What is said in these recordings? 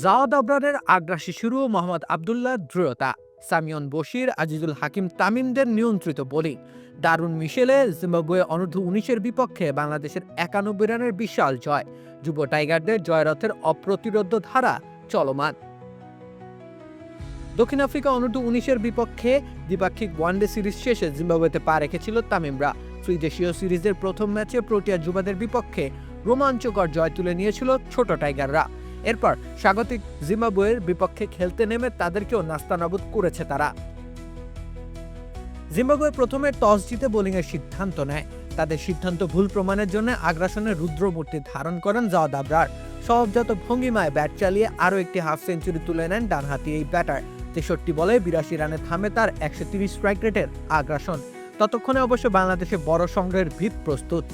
Javad আবরারের আগ্রাসী শুরু মোহাম্মদ আবদুল্লাহ দৃঢ়তা সামিয়ন বশির, আজিজুল হাকিম তামিমদের নিয়ন্ত্রিত বোলিং, দারুণ মিশেলে জিম্বাবুয়ে অনূর্ধ্ব উনিশের বিপক্ষে বাংলাদেশের একানব্বই রানের বিশাল জয়, যুব টাইগারদের জয়রথের অপ্রতিরোধ্য ধারা চলমান। দক্ষিণ আফ্রিকা অনূর্ধ্ব উনিশের বিপক্ষে দ্বিপাক্ষিক ওয়ানডে সিরিজ শেষে জিম্বাবুয়েতে পা রেখেছিল তামিমরা। ত্রিদেশীয় সিরিজের প্রথম ম্যাচে প্রোটিয়া যুবাদের বিপক্ষে রোমাঞ্চকর জয় তুলে নিয়েছিল ছোট টাইগাররা। এরপর স্বাগতিক জিম্বাবুয়ের বিপক্ষে খেলতে নেমে তাদেরকেও নাস্তানাবুদ করেছে তারা। জিম্বাবুয়ে প্রথমে টস জিতে বোলিংয়ের সিদ্ধান্ত নেয়। তাদের সিদ্ধান্ত ভুল প্রমাণের জন্য আগ্রাসনের রুদ্রমূর্তি ধারণ করেন জাওয়াদ আবরার। সহজাত ভঙ্গিমায় ব্যাট চালিয়ে আরও একটি হাফ সেঞ্চুরি তুলে নেন ডানহাতি এই ব্যাটার। তেষট্টি বলে বিরাশি রানে থামে তার একশো স্ট্রাইক রেটের আগ্রাসন। ততক্ষণে অবশ্য বাংলাদেশে বড় সংগ্রহের ভিত প্রস্তুত।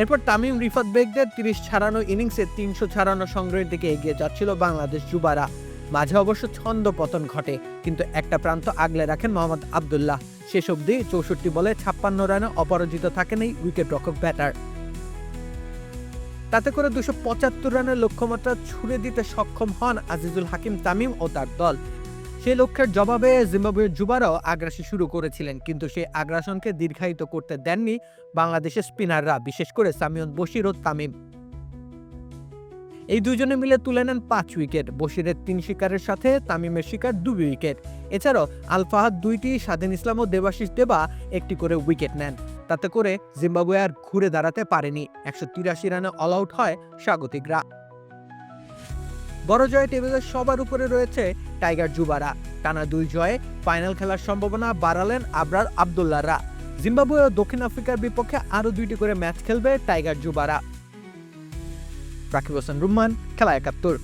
এরপর তামিম রিফাত বেগদের তিরিশ ছাড়ানো ইনিংসে তিনশো ছাড়ানো সংগ্রহের দিকে এগিয়ে যাচ্ছিল বাংলাদেশ যুবারা। মাঝে অবশ্য ছন্দ পতন ঘটে, কিন্তু একটা প্রান্ত আগলে রাখেন মোহাম্মদ আবদুল্লাহ। শেষ অবধি চৌষট্টি বলে ছাপ্পান্ন রানে অপরাজিত থাকেন এই উইকেট রক্ষক ব্যাটার। তাতে করে দুশো পঁচাত্তর রানের লক্ষ্যমাত্রা ছুড়ে দিতে সক্ষম হন আজিজুল হাকিম, তামিম ও তার দল। সেই লক্ষ্যের জবাবে জিম্বাবুয়ের যুবারাও আগ্রাসী শুরু করেছিলেন, কিন্তু সেই আগ্রাসনকে দীর্ঘায়িত করতে দেননি বাংলাদেশের স্পিনাররা, বিশেষ করে সামিয়ন বশির ও তামিম। এই দুজনে মিলে তুলে নেন পাঁচ উইকেট। বশিরের তিন শিকারের সাথে তামিমের শিকার দুই উইকেট। এছাড়াও আলফাহাদ দুইটি, স্বাধীন ইসলাম ও দেবাশিস দেবা একটি করে উইকেট নেন। তাতে করে জিম্বাবুয়ে আর ঘুরে দাঁড়াতে পারেনি। একশো তিরাশি রানে অল আউট হয় স্বাগতিকরা। বড় জয়ে টেবিলের সবার উপরে রয়েছে টাইগার জুবারা। টানা দুই জয়ে ফাইনাল খেলার সম্ভাবনা বাড়ালেন আবরার আবদুল্লাহরা। জিম্বাবুয়ে ও দক্ষিণ আফ্রিকার বিপক্ষে আরও দুইটি করে ম্যাচ খেলবে টাইগার জুবারা। রাকিব হোসেন রুম্মান, খেলা একাত্তর।